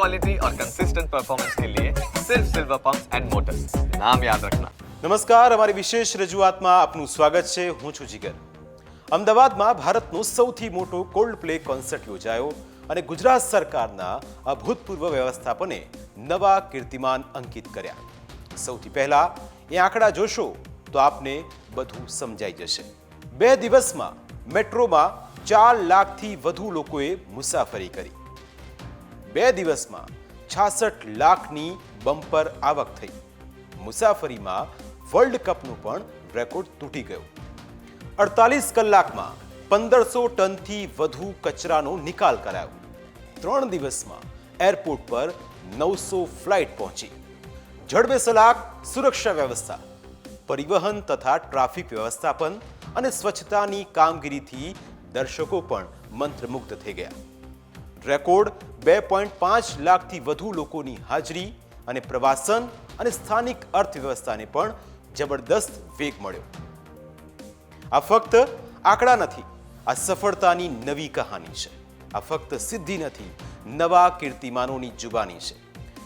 Quality और consistent performance के लिए सिर्फ सिल्वर पंप्स एंड मोटर्स नाम याद रखना નમસ્કાર અમારી વિશેષ રજૂઆતમાં આપનું સ્વાગત છે હું છું જીગર અમદાવાદમાં ભારતનો સૌથી મોટો કોલ્ડ પ્લે કોન્સર્ટ યોજાયો અને ગુજરાત સરકારના અભૂતપૂર્વ વ્યવસ્થાપને નવા કીર્તિમાન અંકિત કર્યા સૌથી પહેલા એ આંકડા જોશો તો આપને બધું સમજાઈ જશે બે દિવસમાં મેટ્રોમાં ચાર લાખથી વધુ લોકોએ મુસાફરી કરી બે દિવસમાં છાસઠ લાખની બમ્પર આવક થઈ. મુસાફરીમાં વર્લ્ડ કપનું પણ રેકોર્ડ તૂટી ગયો. અડતાલીસ કલાકમાં પંદરસો ટનથી વધુ કચરાનો નિકાલ કરાયો. ત્રણ દિવસમાં એરપોર્ટ પર નવસો ફ્લાઇટ પહોંચી. જડબેસલાક સુરક્ષા વ્યવસ્થા, પરિવહન તથા ટ્રાફિક વ્યવસ્થાપન અને સ્વચ્છતાની કામગીરીથી દર્શકો પણ મંત્રમુગ્ધ થઈ ગયા. રેકોર્ડ બે પોઈન્ટ પાંચ લાખથી વધુ લોકોની હાજરી અને પ્રવાસન અને સ્થાનિક અર્થવ્યવસ્થાને પણ જબરદસ્ત વેગ મળ્યો. આ ફક્ત આંકડા નથી, આ સફળતાની નવી કહાની છે. આ ફક્ત સિદ્ધિ નથી, નવા કીર્તિમાનોની જુબાની છે.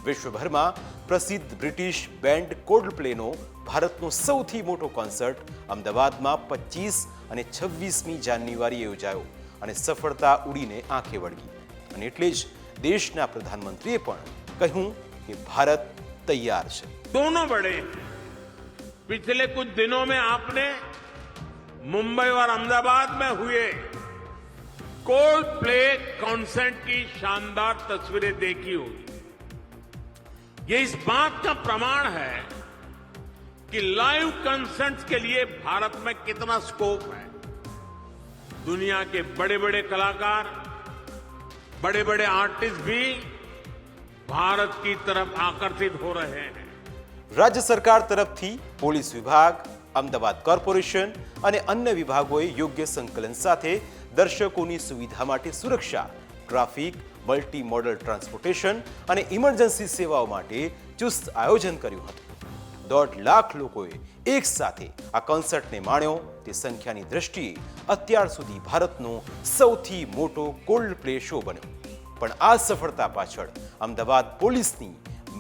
વિશ્વભરમાં પ્રસિદ્ધ બ્રિટિશ બેન્ડ કોલ્ડ પ્લેનો ભારતનો સૌથી મોટો કોન્સર્ટ અમદાવાદમાં પચીસ અને છવ્વીસમી જાન્યુઆરીએ યોજાયો અને સફળતા ઉડીને આંખે વળગી. અને એટલે જ દેશના પ્રધાનમંત્રીએ પણ કહ્યું કે ભારત તૈયાર છે दोनों बड़े पिछले कुछ दिनों में आपने मुंबई और अहमदाबाद में हुए कोल्ड प्ले कॉन्सर्ट की शानदार तस्वीरें देखी होगी ये इस बात का प्रमाण है कि लाइव कंसर्ट्स के लिए भारत में कितना स्कोप है दुनिया के बड़े बड़े कलाकार बड़े बड़े आर्टिस्ट भी भारत की तरफ आकर्षित हो रहे हैं રાજ્ય સરકાર તરફથી પોલીસ વિભાગ અમદાવાદ કોર્પોરેશન અને અન્ય વિભાગોએ યોગ્ય સંકલન સાથે દર્શકોની સુવિધા માટે સુરક્ષા ટ્રાફિક મલ્ટી મોડલ ટ્રાન્સપોર્ટેશન અને ઇમરજન્સી સેવાઓ માટે ચુસ્ત આયોજન કર્યું હતું દોઢ લાખ લોકોએ એક સાથે આ કોન્સર્ટને માણ્યો. તે સંખ્યાની દ્રષ્ટિએ અત્યાર સુધી ભારતનો સૌથી મોટો કોલ્ડ પ્લે શો બન્યો. પણ આ સફળતા પાછળ અમદાવાદ પોલીસની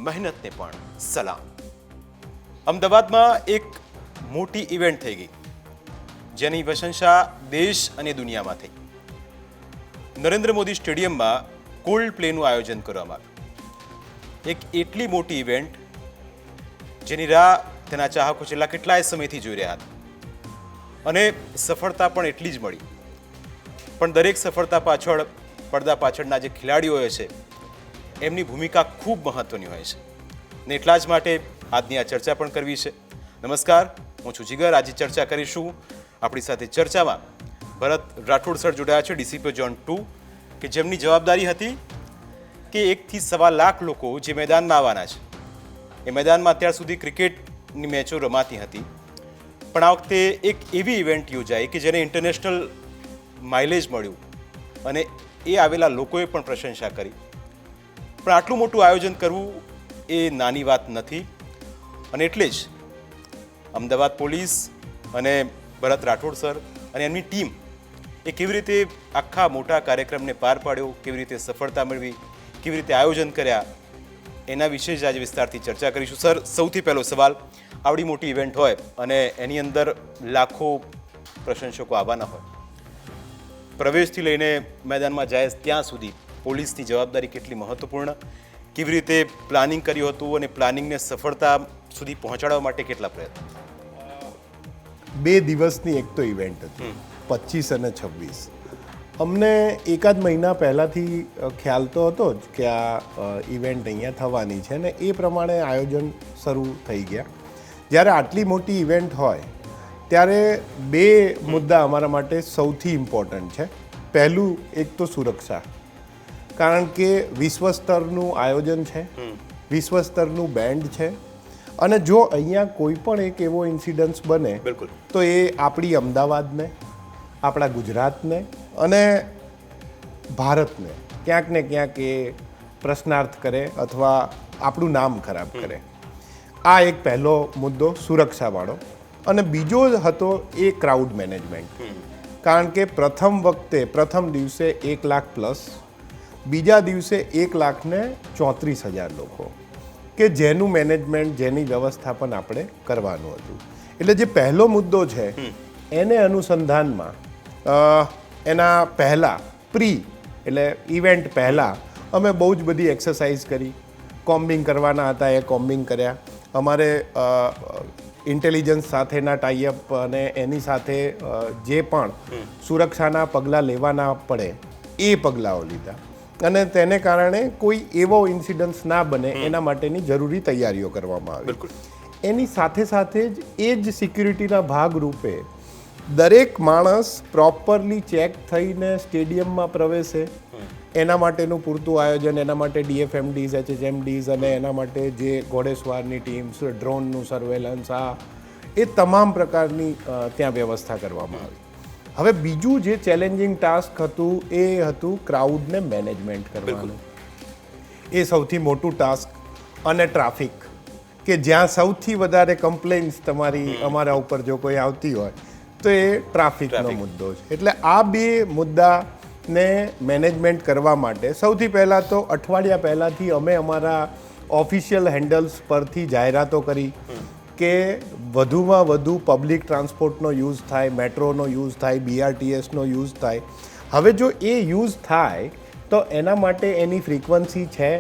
મહેનતને પણ સલામ. અમદાવાદમાં એક મોટી ઇવેન્ટ થઈ ગઈ, જેની પ્રશંસા દેશ અને દુનિયામાં થઈ. નરેન્દ્ર મોદી સ્ટેડિયમમાં કોલ્ડ પ્લેનું આયોજન કરવામાં આવ્યું. એક એટલી મોટી ઇવેન્ટ જેની રાહ તેના ચાહકો છેલ્લા કેટલાય સમયથી જોઈ રહ્યા હતા. અને સફળતા પણ એટલી જ મળી. પણ દરેક સફળતા પાછળ, પડદા પાછળના જે ખેલાડીઓ હોય છે, એમની ભૂમિકા ખૂબ મહત્વની હોય છે. ને એટલા જ માટે આજની આ ચર્ચા પણ કરવી છે. નમસ્કાર, હું છું જીગર. આજે ચર્ચા કરીશું આપણી સાથે ચર્ચામાં ભરત રાઠોડ સર જોડાયા છે, ડીસીપી ઝોન ટુ, કે જેમની જવાબદારી હતી કે એકથી સવા લાખ લોકો જે મેદાનમાં આવવાના છે એ મેદાનમાં અત્યાર સુધી ક્રિકેટની મેચો રમાતી હતી. પણ આ વખતે એક એવી ઇવેન્ટ યોજાઈ કે જેને ઇન્ટરનેશનલ માઇલેજ મળ્યું અને એ આવેલા લોકોએ પણ પ્રશંસા કરી. પણ આટલું મોટું આયોજન કરવું એ નાની વાત નથી અને એટલે જ અમદાવાદ પોલીસ અને ભરત રાઠોડ સર અને એમની ટીમ એ કેવી રીતે આખા મોટા કાર્યક્રમને પાર પાડ્યો, કેવી રીતે સફળતા મેળવી, કેવી રીતે આયોજન કર્યા એના વિશે જ આજે વિસ્તારથી ચર્ચા કરીશું. સર સૌથી પહેલો સવાલ આવડી મોટી ઇવેન્ટ હોય અને એની અંદર લાખો પ્રશંસકો આવવાના હોય. પ્રવેશથી લઈને મેદાનમાં જાય ત્યાં સુધી પોલીસની જવાબદારી કેટલી મહત્વપૂર્ણ? કેવી રીતે પ્લાનિંગ કર્યું હતું અને પ્લાનિંગને સફળતા સુધી પહોંચાડવા માટે કેટલા પ્રયત્ન? બે દિવસની એક તો ઇવેન્ટ હતી પચીસ અને છવ્વીસ. અમને એકાદ મહિના પહેલાંથી ખ્યાલ તો હતો જ કે આ ઇવેન્ટ અહીંયા થવાની છે ને એ પ્રમાણે આયોજન શરૂ થઈ ગયા. જ્યારે આટલી મોટી ઇવેન્ટ હોય ત્યારે બે મુદ્દા અમારા માટે સૌથી ઇમ્પોર્ટન્ટ છે. પહેલું એક તો સુરક્ષા. કારણ કે વિશ્વ સ્તરનું આયોજન છે વિશ્વ સ્તરનું બેન્ડ છે. અને જો અહીંયા કોઈ પણ એક એવો ઇન્સિડન્સ બને બિલકુલ. તો એ આપણી અમદાવાદને આપણા ગુજરાતને અને ભારતને ક્યાંક ને ક્યાંક એ પ્રશ્નાર્થ કરે અથવા આપણું નામ ખરાબ કરે. આ એક પહેલો મુદ્દો સુરક્ષાવાળો. અને બીજો હતો એ ક્રાઉડ મેનેજમેન્ટ. કારણ કે પ્રથમ વખતે પ્રથમ દિવસે એક લાખ પ્લસ બીજા દિવસે એક લાખને ચોત્રીસ હજાર લોકો. કે જેનું મેનેજમેન્ટ જેની વ્યવસ્થાપન આપણે કરવાનું હતું. એટલે જે પહેલો મુદ્દો છે એને અનુસંધાનમાં એના પહેલાં પ્રી એટલે ઇવેન્ટ પહેલાં અમે બહુ જ બધી એક્સરસાઇઝ કરી. કોમ્બિંગ કરવાના હતા એ કોમ્બિંગ કર્યા. અમારે ઇન્ટેલિજન્સ સાથેના ટાઈઅપ અને એની સાથે જે પણ સુરક્ષાના પગલાં લેવાના પડે એ પગલાંઓ લીધા. અને તેને કારણે કોઈ એવો ઇન્સિડન્સ ના બને એના માટેની જરૂરી તૈયારીઓ કરવામાં આવી. એની સાથે સાથે જ એ જ સિક્યુરિટીના ભાગરૂપે દરેક માણસ પ્રોપરલી ચેક થઈને સ્ટેડિયમમાં પ્રવેશે. એના માટેનું પૂરતું આયોજન એના માટે ડીએફએમડીઝ એચએચએમડીઝ અને એના માટે જે ઘોડેસવારની ટીમ્સ ડ્રોનનું સર્વેલન્સ આ એ તમામ પ્રકારની ત્યાં વ્યવસ્થા કરવામાં આવી. હવે બીજું જે ચેલેન્જિંગ ટાસ્ક હતું એ હતું ક્રાઉડને મેનેજમેન્ટ કરવાનું. એ સૌથી મોટું ટાસ્ક અને ટ્રાફિક કે જ્યાં સૌથી વધારે કમ્પ્લેન્સ તમારી અમારા ઉપર જો કોઈ આવતી હોય તો એ ટ્રાફિકનો મુદ્દો છે. એટલે આ બે મુદ્દાને મેનેજમેન્ટ કરવા માટે સૌથી પહેલાં તો અઠવાડિયા પહેલાંથી અમે અમારા ઓફિશિયલ હેન્ડલ્સ પરથી જાહેરાતો કરી કે વધુમાં વધુ પબ્લિક ટ્રાન્સપોર્ટનો યુઝ થાય મેટ્રોનો યુઝ થાય બીઆરટીએસનો યુઝ થાય. હવે જો એ યુઝ થાય તો એના માટે એની ફ્રીક્વન્સી છે.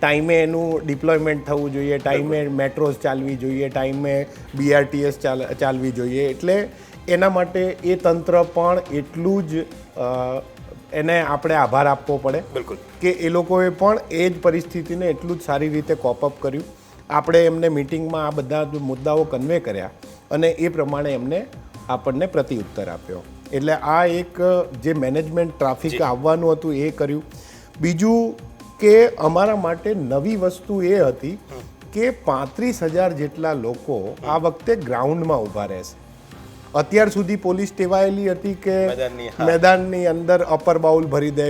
ટાઈમે એનું ડિપ્લોયમેન્ટ થવું જોઈએ ટાઈમે મેટ્રોઝ ચાલવી જોઈએ ટાઈમે બીઆરટીએસ ચાલ ચાલવી જોઈએ. એટલે એના માટે એ તંત્ર પણ એટલું જ એને આપણે આભાર આપવો પડે બિલકુલ. કે એ લોકોએ પણ એ જ પરિસ્થિતિને એટલું જ સારી રીતે કોપઅપ કર્યું. આપણે એમને મિટિંગમાં આ બધા મુદ્દાઓ કન્વે કર્યા અને એ પ્રમાણે એમને આપણને પ્રતિઉત્તર આપ્યો. એટલે આ એક જે મેનેજમેન્ટ ટ્રાફિક આવવાનું હતું એ કર્યું. બીજું કે અમારા માટે નવી વસ્તુ એ હતી કે પાંત્રીસ હજાર જેટલા લોકો આ વખતે ગ્રાઉન્ડમાં ઊભા રહેશે. અત્યાર સુધી પોલીસ ટેવાયેલી હતી કે મેદાનની, અંદર અપર બાઉલ ભરી દે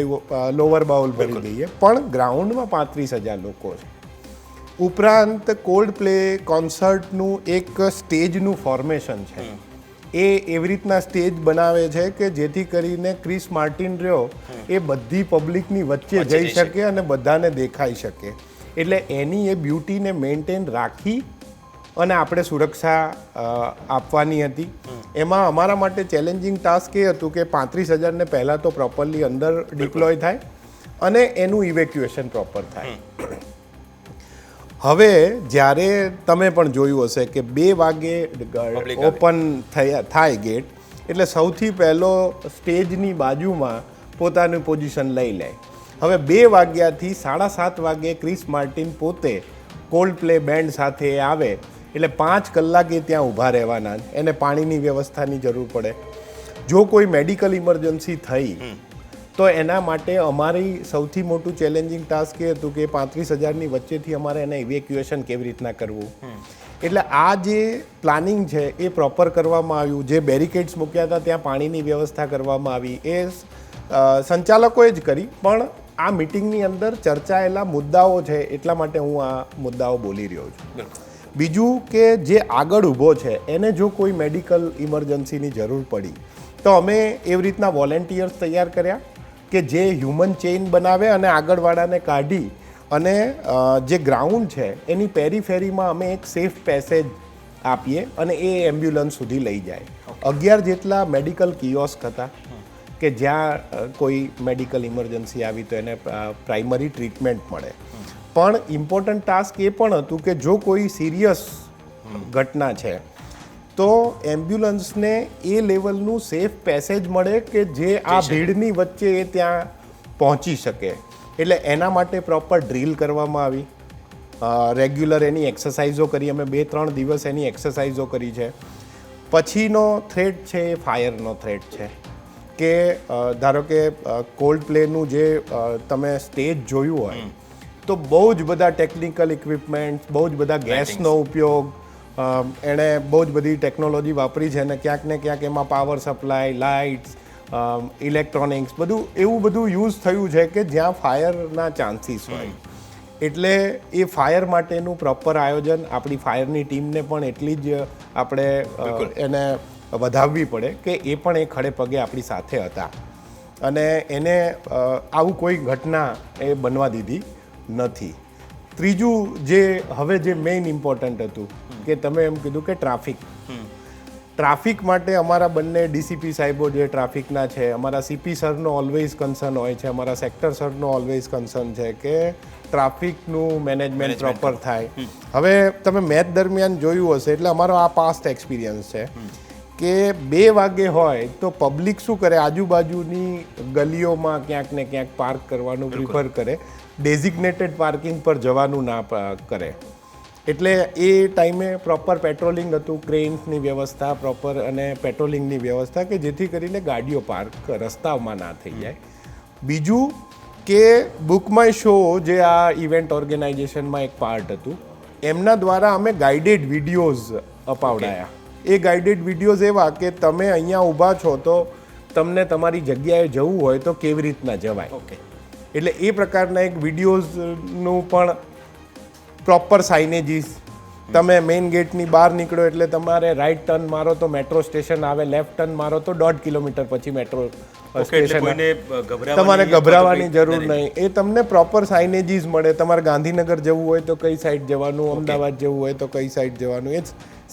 લોઅર બાઉલ ભરી દઈએ. પણ ગ્રાઉન્ડમાં પાંત્રીસ હજાર લોકો છે. ઉપરાંત કોલ્ડ પ્લે કોન્સર્ટનું એક સ્ટેજનું ફોર્મેશન છે. એ એવી રીતના સ્ટેજ બનાવે છે કે જેથી કરીને ક્રિસ માર્ટિન રહ્યો એ બધી પબ્લિકની વચ્ચે જઈ શકે. અને બધાને દેખાઈ શકે. એટલે એની એ બ્યુટીને મેન્ટેન રાખી અને આપણે સુરક્ષા આપવાની હતી. એમાં અમારા માટે ચેલેન્જિંગ ટાસ્ક એ હતું કે પાંત્રીસ હજારને પહેલાં તો પ્રોપરલી અંદર ડિપ્લોય થાય અને એનું ઇવેક્યુએશન પ્રોપર થાય. હવે જ્યારે તમે પણ જોયું હશે કે બે વાગે ઓપન થયા થાય ગેટ એટલે સૌથી પહેલો સ્ટેજની બાજુમાં પોતાની પોઝિશન લઈ લે. હવે બે વાગ્યાથી સાડા સાત વાગે ક્રિસ માર્ટિન પોતે કોલ્ડ પ્લે બેન્ડ સાથે આવે એટલે પાંચ કલાકે ત્યાં ઊભા રહેવાના. એને પાણીની વ્યવસ્થાની જરૂર પડે. જો કોઈ મેડિકલ ઇમરજન્સી થઈ તો એના માટે અમારી સૌથી મોટું ચેલેન્જિંગ ટાસ્ક એ હતું કે પાંત્રીસ હજારની વચ્ચેથી અમારે એને ઇવેક્યુએશન કેવી રીતના કરવું. એટલે આ જે પ્લાનિંગ છે એ પ્રોપર કરવામાં આવ્યું. જે બેરિકેડ્સ મૂક્યા હતા ત્યાં પાણીની વ્યવસ્થા કરવામાં આવી. એ સંચાલકોએ જ કરી પણ આ મિટિંગની અંદર ચર્ચાયેલા મુદ્દાઓ છે એટલા માટે હું આ મુદ્દાઓ બોલી રહ્યો છું. બીજું કે જે આગળ ઊભો છે, એને જો કોઈ મેડિકલ ઇમરજન્સીની જરૂર પડી, તો અમે એવી રીતના વોલેન્ટિયર્સ તૈયાર કર્યા કે જે હ્યુમન ચેઇન બનાવે અને આગળવાળાને કાઢી અને જે ગ્રાઉન્ડ છે, એની પેરીફેરીમાં અમે એક સેફ પેસેજ આપીએ અને એ એમ્બ્યુલન્સ સુધી લઈ જાય. અગિયાર જેટલા મેડિકલ કિયોસ્ક હતા કે જ્યાં કોઈ મેડિકલ ઇમરજન્સી આવી તો એને પ્રાઇમરી ટ્રીટમેન્ટ મળે. પણ ઇમ્પોર્ટન્ટ ટાસ્ક એ પણ હતું કે જો કોઈ સિરિયસ ઘટના છે તો એમ્બ્યુલન્સને એ લેવલનું સેફ પેસેજ મળે કે જે આ ભીડની વચ્ચે એ ત્યાં પહોંચી શકે. એટલે એના માટે પ્રોપર ડ્રીલ કરવામાં આવી. રેગ્યુલર એની એક્સરસાઇઝો કરી. અમે બે ત્રણ દિવસ એની એક્સરસાઇઝો કરી છે. પછીનો થ્રેટ છે એ ફાયરનો થ્રેટ છે. કે ધારો કે કોલ્ડ પ્લેનું જે તમે સ્ટેજ જોયું હોય તો બહુ જ બધા ટેકનિકલ ઇક્વિપમેન્ટ બહુ જ બધા ગેસનો ઉપયોગ એણે બહુ જ બધી ટેકનોલોજી વાપરી છે અને ક્યાંક ને ક્યાંક એમાં પાવર સપ્લાય લાઇટ્સ ઇલેક્ટ્રોનિક્સ બધું એવું બધું યુઝ થયું છે કે જ્યાં ફાયરના ચાન્સીસ હોય. એટલે એ ફાયર માટેનું પ્રોપર આયોજન આપણી ફાયરની ટીમને પણ એટલી જ આપણે એને વધાવવી પડે કે એ પણ એ ખડે પગે આપણી સાથે હતા. અને એને આવું કોઈ ઘટના એ બનવા દીધી. નથી. ત્રીજું જે હવે જે મેઇન ઇમ્પોર્ટન્ટ હતું કે તમે એમ કીધું કે ટ્રાફિક ટ્રાફિક માટે અમારા બંને ડીસીપી સાહેબો જે ટ્રાફિકના છે અમારા સીપી સરનો ઓલવેઝ કન્સર્ન હોય છે અમારા સેક્ટર સરનો ઓલવેઝ કન્સર્ન છે કે ટ્રાફિકનું મેનેજમેન્ટ પ્રોપર થાય. હવે તમે મેચ દરમિયાન જોયું હશે એટલે અમારો આ પાસ્ટ એક્સપિરિયન્સ છે કે બે વાગે હોય તો પબ્લિક શું કરે? આજુબાજુની ગલીઓમાં ક્યાંક ને ક્યાંક પાર્ક કરવાનું પ્રિફર કરે. ડેઝિગ્નેટેડ પાર્કિંગ પર જવાનું ના કરે. એટલે એ ટાઈમે પ્રોપર પેટ્રોલિંગ હતું ક્રેન્સની વ્યવસ્થા પ્રોપર અને પેટ્રોલિંગની વ્યવસ્થા કે જેથી કરીને ગાડીઓ પાર્ક રસ્તાઓમાં ના થઈ જાય. બીજું કે બુક માય શો જે આ ઇવેન્ટ ઓર્ગેનાઇઝેશનમાં એક પાર્ટ હતું એમના દ્વારા અમે ગાઈડેડ વિડીયોઝ અપાવડાયા. એ ગાઈડેડ વિડીયોઝ એવા કે તમે અહીંયા ઊભા છો તો તમને તમારી જગ્યાએ જવું હોય તો કેવી રીતના જવાય. ઓકે એટલે એ પ્રકારના એક વિડીયોઝનું પણ પ્રોપર સાઇનેજીસ તમે મેઇન ગેટની બહાર નીકળો એટલે તમારે રાઈટ ટર્ન મારો તો મેટ્રો સ્ટેશન આવે લેફ્ટ ટર્ન મારો તો દોઢ કિલોમીટર પછી મેટ્રો સ્ટેશન તમારે ગભરાવાની જરૂર નહીં. એ તમને પ્રોપર સાઇનેજીસ મળે. તમારે ગાંધીનગર જવું હોય તો કઈ સાઈડ જવાનું અમદાવાદ જવું હોય તો કઈ સાઈડ જવાનું. એ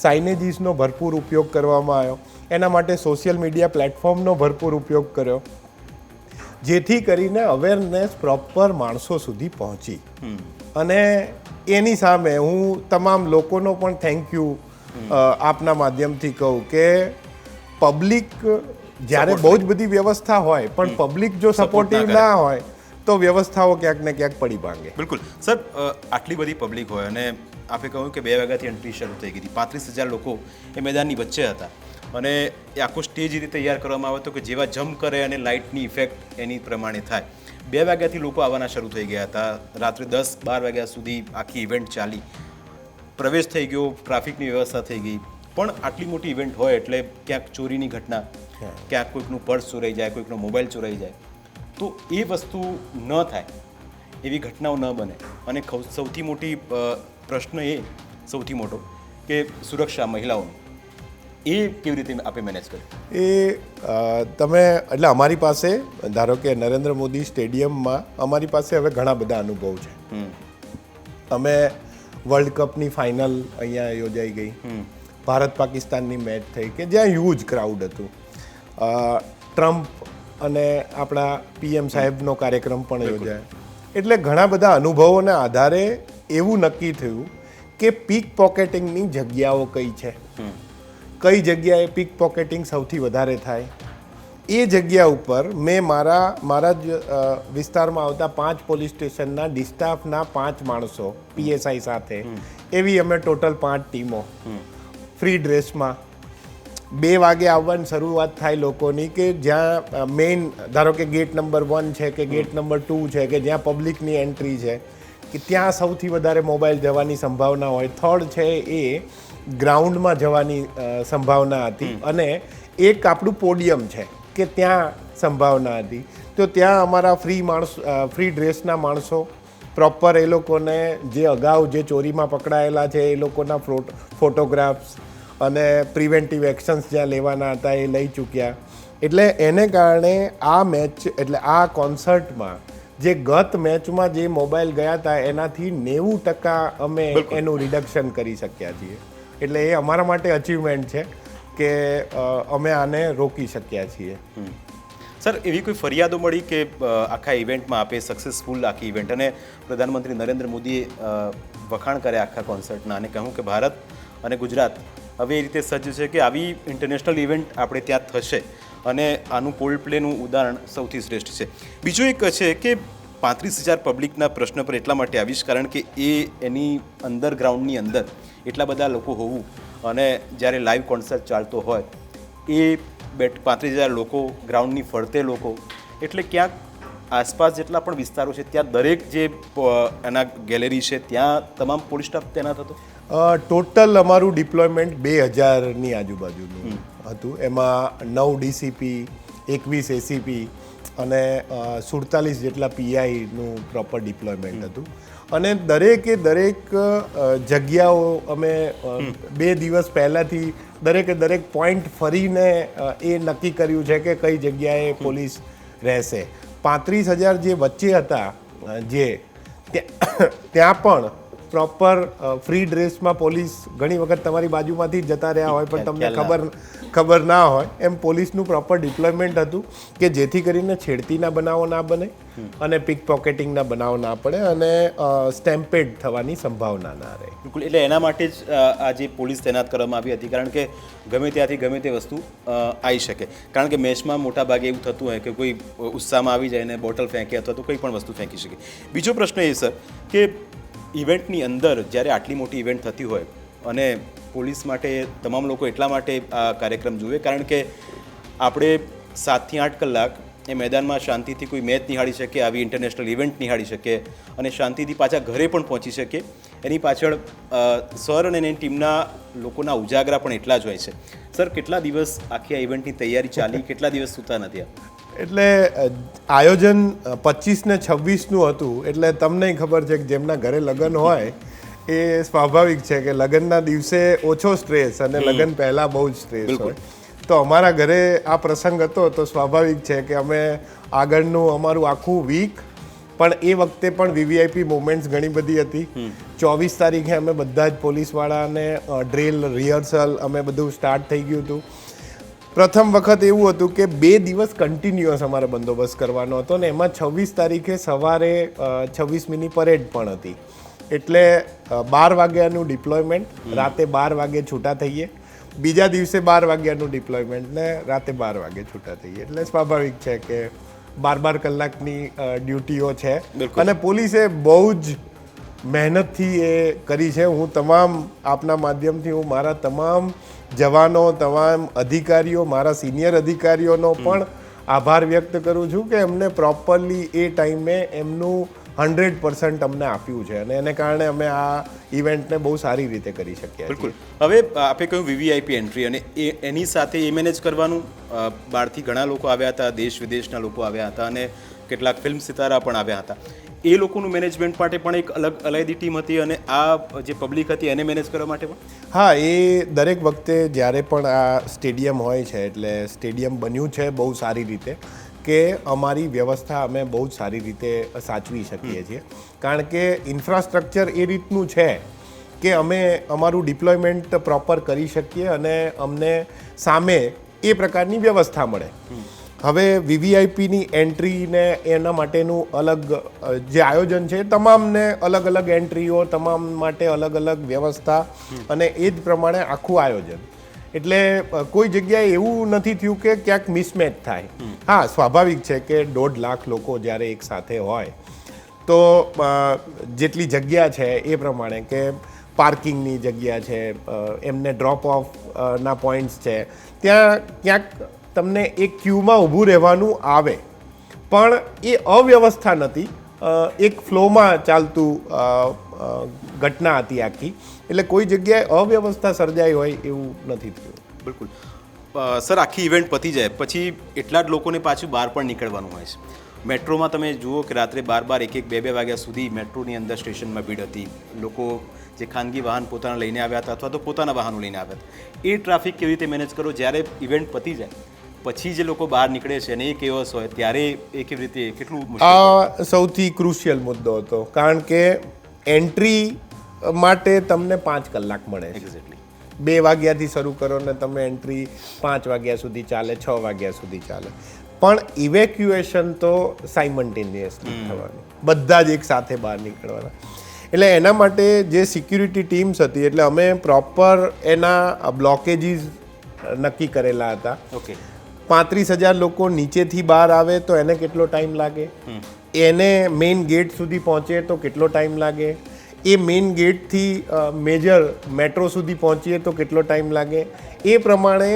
સાઇનેજીસનો ભરપૂર ઉપયોગ કરવામાં આવ્યો. એના માટે સોશિયલ મીડિયા પ્લેટફોર્મનો ભરપૂર ઉપયોગ કર્યો. જેથી કરીને અવેરનેસ પ્રોપર માણસો સુધી પહોંચી. અને એની સામે હું તમામ લોકોનો પણ થેન્ક યુ આપના માધ્યમથી કહું કે પબ્લિક જ્યારે બહુ જ બધી વ્યવસ્થા હોય પણ પબ્લિક જો સપોર્ટિવ ના હોય તો વ્યવસ્થાઓ ક્યાંક ને ક્યાંક પડી ભાંગે. બિલકુલ. સર આટલી બધી પબ્લિક હોય અને આપે કહ્યું કે બે વાગ્યાથી એન્ટ્રી શરૂ થઈ ગઈ હતી. પાંત્રીસ હજાર લોકો એ મેદાનની વચ્ચે હતા. અને એ આખો સ્ટેજ રીતે તૈયાર કરવામાં આવ્યો હતો કે જેવા જમ્પ કરે અને લાઇટની ઇફેક્ટ એની પ્રમાણે થાય. બે વાગ્યાથી લોકો આવવાના શરૂ થઈ ગયા હતા. રાત્રે દસ બાર વાગ્યા સુધી આખી ઇવેન્ટ ચાલી. પ્રવેશ થઈ ગયો ટ્રાફિકની વ્યવસ્થા થઈ ગઈ. પણ આટલી મોટી ઇવેન્ટ હોય એટલે ક્યાંક ચોરીની ઘટના ક્યાંક કોઈકનું પર્સ ચોરાઈ જાય કોઈકનો મોબાઈલ ચોરાઈ જાય. તો એ વસ્તુ ન થાય એવી ઘટનાઓ ન બને. અને સૌથી મોટી પ્રશ્ન એ સૌથી મોટો કે સુરક્ષા મહિલાઓની. એ કેવી રીતે આપે મેનેજ કર્યું એ તમે એટલે અમારી પાસે ધારો કે નરેન્દ્ર મોદી સ્ટેડિયમમાં અમારી પાસે હવે ઘણા બધા અનુભવ છે. અમે વર્લ્ડ કપની ફાઇનલ અહીંયા યોજાઈ ગઈ. ભારત પાકિસ્તાનની મેચ થઈ કે જ્યાં હ્યુજ ક્રાઉડ હતું. ટ્રમ્પ અને આપણા પીએમ સાહેબનો કાર્યક્રમ પણ યોજાય. એટલે ઘણા બધા અનુભવોના આધારે એવું નક્કી થયું કે પીક પોકેટિંગની જગ્યાઓ કઈ છે. કઈ જગ્યાએ પીક પોકેટિંગ સૌથી વધારે થાય? એ જગ્યા ઉપર મેં મારા મારા જ વિસ્તારમાં આવતા પાંચ પોલીસ સ્ટેશનના ડિસ્ટાફના પાંચ માણસો પીએસઆઈ સાથે એવી અમે ટોટલ પાંચ ટીમો. ફ્રી ડ્રેસમાં. બે વાગે આવવાની શરૂઆત થાય લોકોની કે જ્યાં મેઇન ધારો કે ગેટ નંબર વન છે કે ગેટ નંબર ટુ છે કે જ્યાં પબ્લિકની એન્ટ્રી છે કે ત્યાં સૌથી વધારે મોબાઈલ જવાની સંભાવના હોય. થર્ડ છે એ ગ્રાઉન્ડમાં જવાની સંભાવના હતી અને એક આપણું પોડિયમ છે કે ત્યાં સંભાવના હતી. તો ત્યાં અમારા ફ્રી માણસ ફ્રી ડ્રેસના માણસો પ્રોપર એ લોકોને જે અગાઉ જે ચોરીમાં પકડાયેલા છે એ લોકોના ફોટોગ્રાફ્સ અને પ્રિવેન્ટિવ એક્શન્સ જ્યાં લેવાના હતા એ લઈ ચૂક્યા. એટલે એને કારણે આ મેચ એટલે આ કોન્સર્ટમાં જે ગત મેચમાં જે મોબાઈલ ગયા હતા એનાથી નેવું ટકા અમે એનું રિડક્શન કરી શક્યા છીએ. એટલે એ અમારા માટે અચીવમેન્ટ છે કે અમે આને રોકી શક્યા છીએ. સર, એવી કોઈ ફરિયાદો મળી કે આખા ઇવેન્ટમાં આપે સક્સેસફુલ આખી ઇવેન્ટ અને પ્રધાનમંત્રી નરેન્દ્ર મોદીએ વખાણ કર્યા આખા કોન્સર્ટના અને કહ્યું કે ભારત અને ગુજરાત હવે એ રીતે સજ્જ છે કે આવી ઇન્ટરનેશનલ ઇવેન્ટ આપણે ત્યાં થશે. અને આનું પોલ પ્લેનું ઉદાહરણ સૌથી શ્રેષ્ઠ છે. બીજું એક છે કે પાંત્રીસ હજાર પબ્લિકના પ્રશ્ન પર એટલા માટે આવીશ કારણ કે એ એની અંદર ગ્રાઉન્ડની અંદર એટલા બધા લોકો હોવું અને જ્યારે લાઈવ કોન્સર્ટ ચાલતો હોય એ બેટ પાંત્રીસ હજાર લોકો ગ્રાઉન્ડની ફરતે લોકો એટલે ક્યાંક આસપાસ જેટલા પણ વિસ્તારો છે ત્યાં દરેક જે એના ગેલેરી છે ત્યાં તમામ પોલીસ સ્ટાફ તૈનાત હતો? ટોટલ અમારું ડિપ્લોયમેન્ટ બે હજારની આજુબાજુનું હતું. એમાં નવ ડીસીપી એકવીસ એસીપી અને સુડતાલીસ જેટલા પીઆઈનું પ્રોપર ડિપ્લોયમેન્ટ હતું. અને દરેકે દરેક જગ્યાઓ અમે બે દિવસ પહેલાંથી દરેકે દરેક પોઈન્ટ ફરીને એ નક્કી કર્યું છે કે કઈ જગ્યાએ પોલીસ રહેશે. પાંત્રીસ હજાર જે વચ્ચે હતા જે ત્યાં ત્યાં પણ પ્રોપર ફ્રી ડ્રેસમાં પોલીસ ઘણી વખત તમારી બાજુમાંથી જ જતા રહ્યા હોય પણ તમને ખબર ખબર ના હોય. એમ પોલીસનું પ્રોપર ડિપ્લોયમેન્ટ હતું કે જેથી કરીને છેડતીના બનાવો ના બને અને પિક પોકેટિંગના બનાવો ના પડે અને સ્ટેમ્પેડ થવાની સંભાવના ના રહે. બિલકુલ. એટલે એના માટે જ આજે પોલીસ તૈનાત કરવામાં આવી હતી કારણ કે ગમે ત્યાંથી ગમે તે વસ્તુ આવી શકે. કારણ કે મેચમાં મોટા ભાગે એવું થતું હોય કે કોઈ ઉત્સાહમાં આવી જાય ને બોટલ ફેંકે અથવા તો કોઈ પણ વસ્તુ ફેંકી શકે. બીજો પ્રશ્ન એ સર કે ઇવેન્ટની અંદર જ્યારે આટલી મોટી ઇવેન્ટ થતી હોય અને પોલીસ માટે તમામ લોકો એટલા માટે આ કાર્યક્રમ જુએ, કારણ કે આપણે સાતથી આઠ કલાક એ મેદાનમાં શાંતિથી કોઈ મેચ નિહાળી શકે આવી ઇન્ટરનેશનલ ઇવેન્ટ નિહાળી શકે અને શાંતિથી પાછા ઘરે પણ પહોંચી શકે એની પાછળ સર અને એની ટીમના લોકોના ઉજાગરા પણ એટલા જ હોય છે. સર, કેટલા દિવસ આખી આ ઇવેન્ટની તૈયારી ચાલી? કેટલા દિવસ સૂતા નથી એટલે આયોજન પચીસ ને છવ્વીસનું હતું એટલે તમને ખબર છે કે જેમના ઘરે લગ્ન હોય એ સ્વાભાવિક છે કે લગ્નના દિવસે ઓછો સ્ટ્રેસ અને લગ્ન પહેલાં બહુ જ સ્ટ્રેસ હોય. તો અમારા ઘરે આ પ્રસંગ હતો તો સ્વાભાવિક છે કે અમે આગળનું અમારું આખું વીક પણ એ વખતે પણ વીવીઆઈપી મુવમેન્ટ્સ ઘણી બધી હતી. ચોવીસ તારીખે અમે બધા જ પોલીસવાળાને ડ્રિલ રિહર્સલ અમે બધું સ્ટાર્ટ થઈ ગયું હતું. પ્રથમ વખત એવું હતું કે બે દિવસ કન્ટિન્યુઅસ અમારે બંદોબસ્ત કરવાનો હતો ને એમાં છવ્વીસ તારીખે સવારે છવ્વીસમીની પરેડ પણ હતી. એટલે બાર વાગ્યાનું ડિપ્લોયમેન્ટ રાતે બાર વાગે છૂટા થઈએ. બીજા દિવસે બાર વાગ્યાનું ડિપ્લોયમેન્ટ ને રાતે બાર વાગે છૂટા થઈએ. એટલે સ્વાભાવિક છે કે બાર બાર કલાકની ડ્યુટીઓ છે. અને પોલીસે બહુ જ મહેનતથી એ કરી છે. હું તમામ આપના માધ્યમથી હું મારા તમામ જવાનો તમામ અધિકારીઓ મારા સિનિયર અધિકારીઓનો પણ આભાર વ્યક્ત કરું છું કે એમને પ્રોપરલી એ ટાઈમે એમનું હંડ્રેડ પર્સન્ટ અમને આપ્યું છે અને એને કારણે અમે આ ઇવેન્ટને બહુ સારી રીતે કરી શકીએ બિલકુલ. હવે આપે કહ્યું વીવીઆઈપી એન્ટ્રી અને એ એની સાથે એ મેનેજ કરવાનું બહારથી ઘણા લોકો આવ્યા હતા દેશ વિદેશના લોકો આવ્યા હતા અને કેટલાક ફિલ્મ સિતારા પણ આવ્યા હતા. એ લોકોનું મેનેજમેન્ટ માટે પણ એક અલગ અલાયદી ટીમ હતી અને આ જે પબ્લિક હતી એને મેનેજ કરવા માટે પણ? હા એ દરેક વખતે જ્યારે પણ આ સ્ટેડિયમ હોય છે એટલે સ્ટેડિયમ બન્યું છે બહુ સારી રીતે કે અમારી વ્યવસ્થા અમે બહુ જ સારી રીતે સાચવી શકીએ છીએ. કારણ કે ઇન્ફ્રાસ્ટ્રક્ચર એ રીતનું છે કે અમે અમારું ડિપ્લોયમેન્ટ પ્રોપર કરી શકીએ અને અમને સામે એ પ્રકારની વ્યવસ્થા મળે. હવે વીવીઆઈપીની એન્ટ્રી ને એના માટેનું અલગ જે આયોજન છે તમામને અલગ અલગ એન્ટ્રીઓ તમામ માટે અલગ અલગ વ્યવસ્થા અને એ જ પ્રમાણે આખું આયોજન. એટલે કોઈ જગ્યાએ એવું નથી થયું કે ક્યાંક મિસમેચ થાય. હા સ્વાભાવિક છે કે દોઢ લાખ લોકો જ્યારે એક સાથે હોય તો જેટલી જગ્યા છે એ પ્રમાણે કે પાર્કિંગની જગ્યા છે એમને ડ્રોપ ઓફ ના પોઈન્ટ્સ છે ત્યાં ક્યાંક તમને એક ક્યુમાં ઊભું રહેવાનું આવે. પણ એ અવ્યવસ્થા નથી. એક ફ્લોમાં ચાલતું ઘટના હતી આખી. એટલે કોઈ જગ્યાએ અવ્યવસ્થા સર્જાઈ હોય એવું નથી થયું. બિલકુલ. સર, આખી ઇવેન્ટ પતી જાય. પછી એટલા જ લોકોને પાછું બહાર પણ નીકળવાનું હોય છે. મેટ્રોમાં તમે જુઓ કે રાત્રે બાર બાર એક એક બે બે વાગ્યા સુધી મેટ્રોની અંદર સ્ટેશનમાં ભીડ હતી. લોકો જે ખાનગી વાહન પોતાના લઈને આવ્યા હતા અથવા તો પોતાના વાહનો લઈને આવ્યા હતા. એ ટ્રાફિક કેવી રીતે મેનેજ કરો? જ્યારે ઇવેન્ટ પતી જાય પછી જે લોકો બહાર નીકળે છે અને એ કેવસ હોય ત્યારે એ કેવી રીતે કેટલું આ સૌથી ક્રુશિયલ મુદ્દો હતો કારણ કે એન્ટ્રી માટે તમને પાંચ કલાક મળે એક્ઝેક્ટલી બે વાગ્યાથી શરૂ કરો ને તમે એન્ટ્રી પાંચ વાગ્યા સુધી ચાલે છ વાગ્યા સુધી ચાલે. પણ ઇવેક્યુએશન તો સાયમન્ટેનિયસલી થવાનું. બધા જ એક સાથે બહાર નીકળવાના. એટલે એના માટે જે સિક્યુરિટી ટીમ્સ હતી એટલે અમે પ્રોપર એના બ્લોકેજીસ નક્કી કરેલા હતા. ઓકે પાંત્રીસ હજાર લોકો નીચેથી બહાર આવે તો એને કેટલો ટાઈમ લાગે? એને મેઇન ગેટ સુધી પહોંચે તો કેટલો ટાઈમ લાગે? એ મેઇન ગેટથી મેજર મેટ્રો સુધી પહોંચીએ તો કેટલો ટાઈમ લાગે? એ પ્રમાણે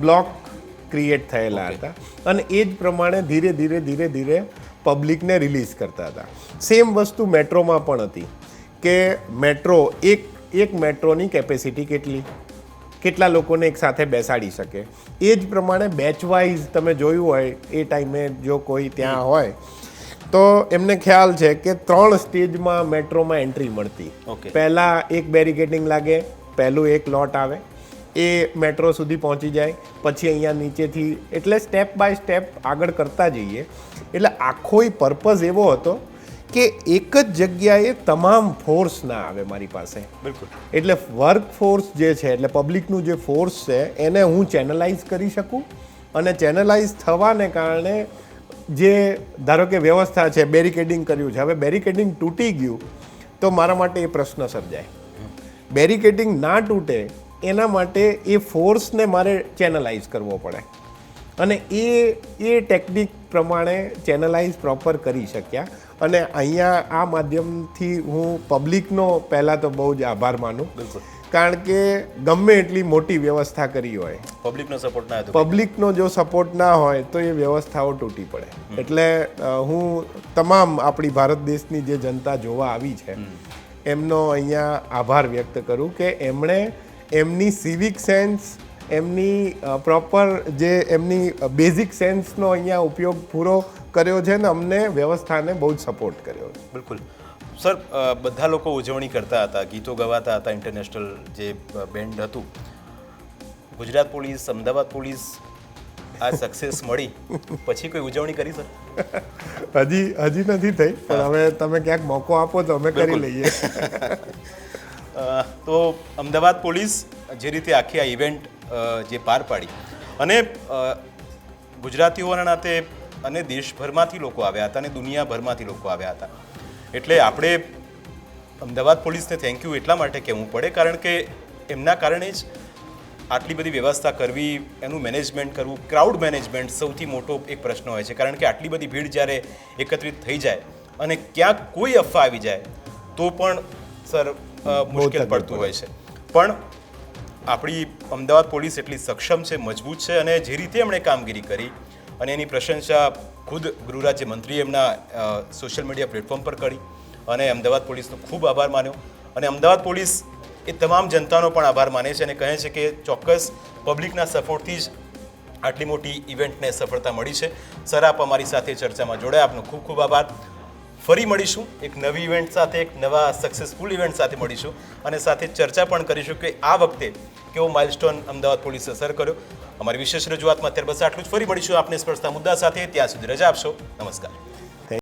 બ્લોક ક્રિએટ થયેલા હતા. અને એ જ પ્રમાણે ધીરે ધીરે ધીરે ધીરે પબ્લિકને રિલીઝ કરતા હતા. સેમ વસ્તુ મેટ્રોમાં પણ હતી કે મેટ્રો એક એક મેટ્રોની કેપેસિટી કેટલી? કેટલા લોકોને એક સાથે બેસાડી શકે. એ જ પ્રમાણે બેચ વાઇઝ તમે જોયું હોય એ ટાઈમે જો કોઈ ત્યાં હોય તો એમને ખ્યાલ છે કે ત્રણ સ્ટેજમાં મેટ્રોમાં એન્ટ્રી મળતી. પહેલાં એક બેરિકેડિંગ લાગે પહેલું એક લોટ આવે એ મેટ્રો સુધી પહોંચી જાય પછી અહીંયા નીચેથી એટલે સ્ટેપ બાય સ્ટેપ આગળ કરતા જઈએ. એટલે આખો પર્પઝ એવો હતો કે એક જ જગ્યાએ તમામ ફોર્સ ના આવે મારી પાસે. બિલકુલ. એટલે વર્ક ફોર્સ જે છે એટલે પબ્લિકનું જે ફોર્સ છે એને હું ચેનલાઇઝ કરી શકું અને ચેનલાઇઝ થવાને કારણે જે ધારો કે વ્યવસ્થા છે બેરિકેડિંગ કર્યું છે હવે બેરિકેડિંગ તૂટી ગયું તો મારા માટે એ પ્રશ્ન સર્જાય. બેરિકેડિંગ ના તૂટે એના માટે એ ફોર્સને મારે ચેનલાઇઝ કરવો પડે. અને એ એ ટેકનિક પ્રમાણે ચેનલાઇઝ પ્રોપર કરી શક્યા. અને અહીંયા આ માધ્યમથી હું પબ્લિકનો પહેલાં તો બહુ જ આભાર માનું. બિલકુલ. કારણ કે ગમે એટલી મોટી વ્યવસ્થા કરી હોય. પબ્લિકનો સપોર્ટ ના પબ્લિકનો જો સપોર્ટ ના હોય તો એ વ્યવસ્થાઓ તૂટી પડે. એટલે હું તમામ આપણી ભારત દેશની જે જનતા જોવા આવી છે એમનો અહીંયા આભાર વ્યક્ત કરું કે એમણે એમની સિવિક સેન્સ એમની પ્રોપર જે એમની બેઝિક સેન્સનો અહીંયા ઉપયોગ પૂરો કર્યો છે ને અમને વ્યવસ્થાને બહુ જ સપોર્ટ કર્યો છે. બિલકુલ. સર બધા લોકો ઉજવણી કરતા હતા ગીતો ગવાતા હતા ઇન્ટરનેશનલ જે બેન્ડ હતું. ગુજરાત પોલીસ અમદાવાદ પોલીસ આ સક્સેસ મળી. પછી કોઈ ઉજવણી કરી સર? હજી હજી નથી થઈ પણ હવે તમે ક્યાંક મોકો આપો તો અમે કરી લઈએ. તો અમદાવાદ પોલીસ જે રીતે આખી આ ઇવેન્ટ જે પાર પાડી. અને ગુજરાતીઓના નાતે અને દેશભરમાંથી લોકો આવ્યા હતા અને દુનિયાભરમાંથી લોકો આવ્યા હતા. એટલે આપણે અમદાવાદ પોલીસને થેન્ક યુ એટલા માટે કહેવું પડે કારણ કે એમના કારણે જ આટલી બધી વ્યવસ્થા કરવી એનું મેનેજમેન્ટ કરવું ક્રાઉડ મેનેજમેન્ટ સૌથી મોટો એક પ્રશ્ન હોય છે. કારણ કે આટલી બધી ભીડ જ્યારે એકત્રિત થઈ જાય અને ક્યાંક કોઈ અફવા આવી જાય તો પણ સર મુશ્કેલ પડતું હોય છે. પણ આપણી અમદાવાદ પોલીસ એટલી સક્ષમ છે મજબૂત છે અને જે રીતે એમણે કામગીરી કરી અને એની પ્રશંસા ખુદ ગૃહરાજ્ય મંત્રીએ એમના સોશિયલ મીડિયા પ્લેટફોર્મ પર કરી. અને અમદાવાદ પોલીસનો ખૂબ આભાર માન્યો. અને અમદાવાદ પોલીસ એ તમામ જનતાનો પણ આભાર માને છે અને કહે છે કે ચોક્કસ પબ્લિકના સપોર્ટથી જ આટલી મોટી ઇવેન્ટને સફળતા મળી છે. સર, આપ અમારી સાથે ચર્ચામાં જોડાયા. આપનો ખૂબ ખૂબ આભાર. ફરી મળીશું. એક નવી ઇવેન્ટ સાથે, એક નવા સક્સેસફુલ ઇવેન્ટ સાથે મળીશું. અને સાથે ચર્ચા પણ કરીશું કે આ વખતે કેવો માઇલસ્ટોન અમદાવાદ પોલીસે સર કર્યો. અમારી વિશેષ રજૂઆતમાં અત્યારે બસ આટલું જ. ફરી મળીશું આપને સ્પર્શતા મુદ્દા સાથે. ત્યાં સુધી રજા આપશો. નમસ્કાર.